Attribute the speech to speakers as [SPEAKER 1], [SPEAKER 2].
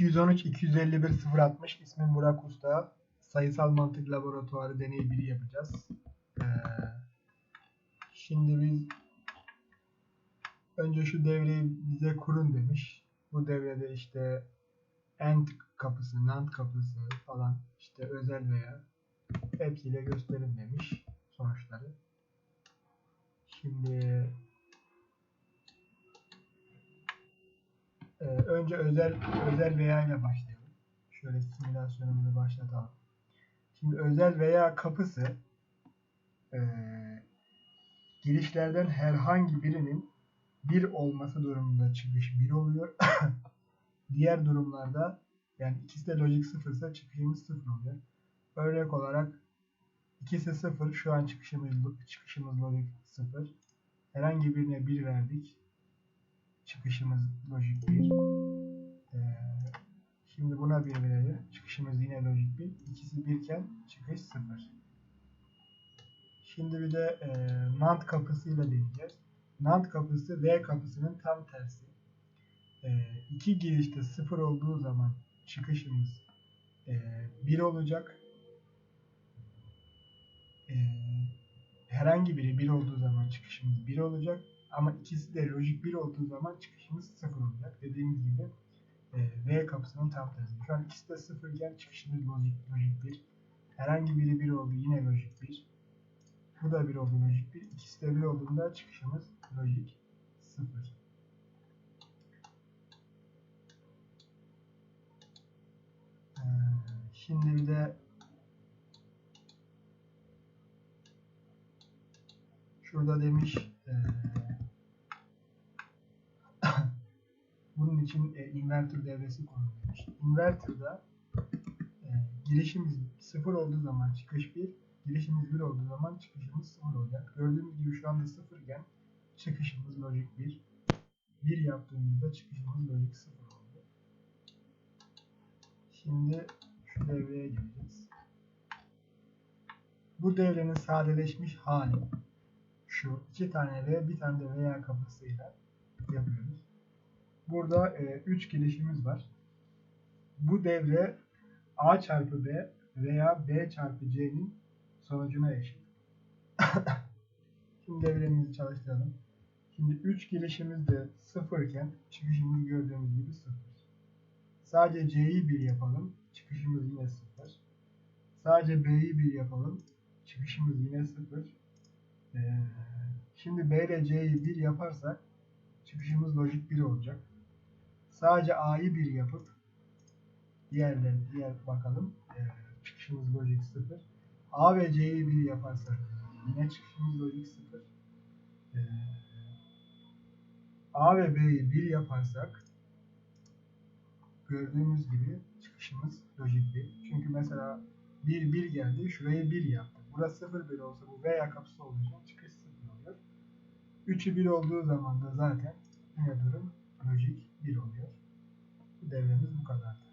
[SPEAKER 1] 213 251 060 ismim Burak Usta. Sayısal mantık laboratuvarı deney 1'i yapacağız. Ee, şimdi biz önce şu devreyi bize kurun demiş. Bu devrede işte AND kapısı, NAND kapısı falan işte özel veya hepsiyle gösterin demiş sonuçları. Şimdi Ee, önce özel özel veya ile başlayalım. Şöyle simülasyonumuzu başlatalım. Şimdi özel veya kapısı ee, girişlerden herhangi birinin bir olması durumunda çıkış bir oluyor. Diğer durumlarda yani ikisi de lojik sıfırsa çıkışımız sıfır oluyor. Örnek olarak ikisi sıfır şu an çıkışımız çıkışımız lojik sıfır. Herhangi birine bir verdik çıkışımız lojik 1. Ee, şimdi buna 1 verelim. Çıkışımız yine lojik 1. İkisi 1 iken çıkış 0. Şimdi bir de e, NAND kapısıyla deneyeceğiz. NAND kapısı V kapısının tam tersi. E, iki girişte 0 olduğu zaman çıkışımız e, 1 olacak. E, herhangi biri 1 olduğu zaman çıkışımız 1 olacak. Ama ikisi de lojik 1 olduğu zaman çıkışımız 0 olacak. Dediğimiz gibi e, V kapısının tam tersi. Şu an ikisi de 0 iken çıkışımız lojik, lojik 1. Herhangi biri 1 oldu yine lojik 1. Bu da 1 oldu lojik 1. İkisi de 1 olduğunda çıkışımız lojik 0. Ee, şimdi bir de şurada demiş ee, için e, inverter devresi konulmuş. Inverter'da e, girişimiz 0 olduğu zaman çıkış 1, girişimiz 1 olduğu zaman çıkışımız 0 olacak. Gördüğünüz gibi şu anda 0 iken çıkışımız lojik 1. 1 yaptığımızda çıkışımız lojik 0 oldu. Şimdi şu devreye gireceğiz. Bu devrenin sadeleşmiş hali şu iki tane ve bir tane de veya kapısıyla yapıyoruz. Burada 3 e, girişimiz var. Bu devre A çarpı B veya B çarpı C'nin sonucuna eşit. Şimdi devremizi çalıştıralım. Şimdi 3 girişimiz de 0 iken çıkışımız gördüğümüz gibi 0. Sadece C'yi 1 yapalım. Çıkışımız yine 0. Sadece B'yi 1 yapalım. Çıkışımız yine 0. Ee, şimdi B ile C'yi 1 yaparsak çıkışımız lojik 1 olacak. Sadece A'yı 1 yapıp diğerleri diğer bakalım. Ee, çıkışımız lojik 0. A ve C'yi 1 yaparsak yine çıkışımız lojik 0. Ee, A ve B'yi 1 yaparsak gördüğümüz gibi çıkışımız lojik 1. Çünkü mesela 1 1 geldi. Şurayı 1 yaptı. Burası 0 1 olsa bu veya kapısı olduğu çıkış 0 oluyor. 3'ü 1 olduğu zaman da zaten yine durum lojik 1 oluyor. Devremiz bu kadardı.